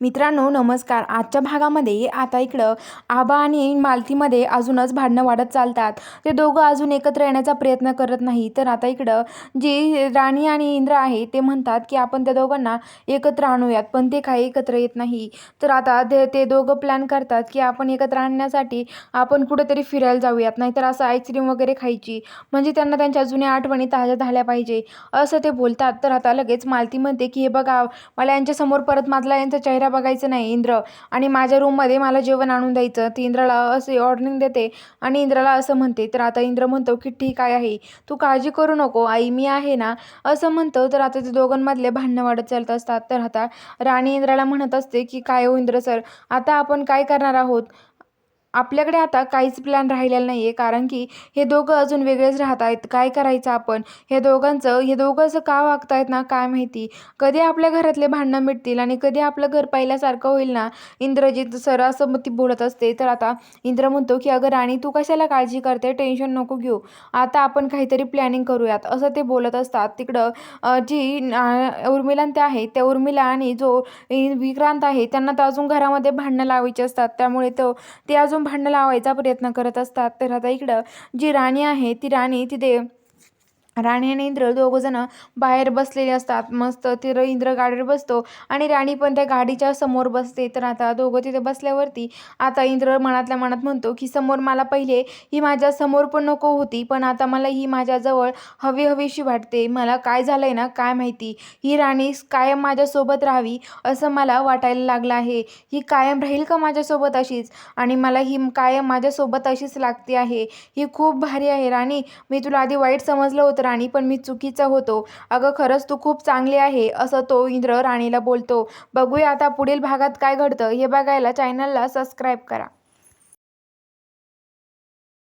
मित्रांनो नमस्कार. आजच्या भागामध्ये आता इकडं आबा आणि मालतीमध्ये अजूनच भांडणं वाढत चालतात. ते दोघं अजून एकत्र येण्याचा प्रयत्न करत नाही. तर आता इकडं जी राणी आणि इंद्र आहे ते म्हणतात की आपण त्या दोघांना एकत्र आणूयात पण ते काही एकत्र येत नाही. तर आता ते ते दोघं प्लॅन करतात की आपण एकत्र आणण्यासाठी आपण कुठेतरी फिरायला जाऊयात. नाहीतर असं आईस्क्रीम वगैरे खायची. म्हणजे त्यांना त्यांच्या जुन्या आठवणी ताज्या झाल्या पाहिजे. असं ते बोलतात. तर आता लगेच मालती म्हणते की हे बघा मला यांच्यासमोर परत माझला यांचा चेहरा बघायचं नाही इंद्र. आणि माझ्या रूममध्ये मला जेवण आणून द्यायचं. ती इंद्राला असे ऑर्डरिंग देते आणि इंद्राला असं म्हणते तर आता इंद्र म्हणतो की ठीक आहे आहे तू काळजी करू नको आई. मी आहे ना. असं म्हणतो तर आता ते दोघांमधले भांडणं वाढत चालत असतात. तर आता राणी इंद्राला म्हणत असते की काय हो इंद्र सर आता आपण काय करणार आहोत? आपल्याकडे आता काहीच प्लॅन राहिलेला नाही आहे कारण की हे दोघं अजून वेगळेच राहत आहेत. काय करायचं आपण? हे दोघांचं हे दोघं असं का वागत आहेत ना? काय माहिती? कधी आपल्या घरातले भांडणं मिटतील आणि कधी आपलं घर पहिल्यासारखं होईल ना? इंद्रजित सर असं मग ती बोलत असते. तर आता इंद्र म्हणतो की अगं राणी तू कशाला काळजी करते? टेन्शन नको घेऊ. आता आपण काहीतरी प्लॅनिंग करूयात. असं ते बोलत असतात. तिकडं जी उर्मिला ते त्या त्या उर्मिला आणि जो विक्रांत आहे त्यांना तर अजून घरामध्ये भांडणं लावायची असतात. त्यामुळे तो ते अजून भांडणं लावायचा प्रयत्न करत असतात. तर आता इकडं जी राणी आहे ती राणी तिथे राणी आणि इंद्र दोघंजणं बाहेर बसलेले असतात. मस्त तिथं इंद्र गाडीवर बसतो आणि राणी पण त्या गाडीच्या समोर बसते. तर आता दोघं तिथे बसल्यावरती आता इंद्र मनातल्या मनात म्हणतो की समोर मला पहिले ही माझ्यासमोर पण नको होती पण आता मला ही माझ्याजवळ हवी हवीशी वाटते. मला काय झालंय ना काय माहिती? ही राणी कायम माझ्यासोबत राहावी असं मला वाटायला लागलं आहे. ही कायम राहील का माझ्यासोबत अशीच? आणि मला ही कायम माझ्यासोबत अशीच लागते आहे. ही खूप भारी आहे राणी. मी तुला आधी वाईट समजलं होतं राणी पण मी चुकीचा होतो. अगं खरंच तू खूप चांगली आहे असं तो इंद्र राणीला बोलतो. बघूया आता पुढील भागात काय घडतं. हे बघायला चॅनलला सबस्क्राईब करा.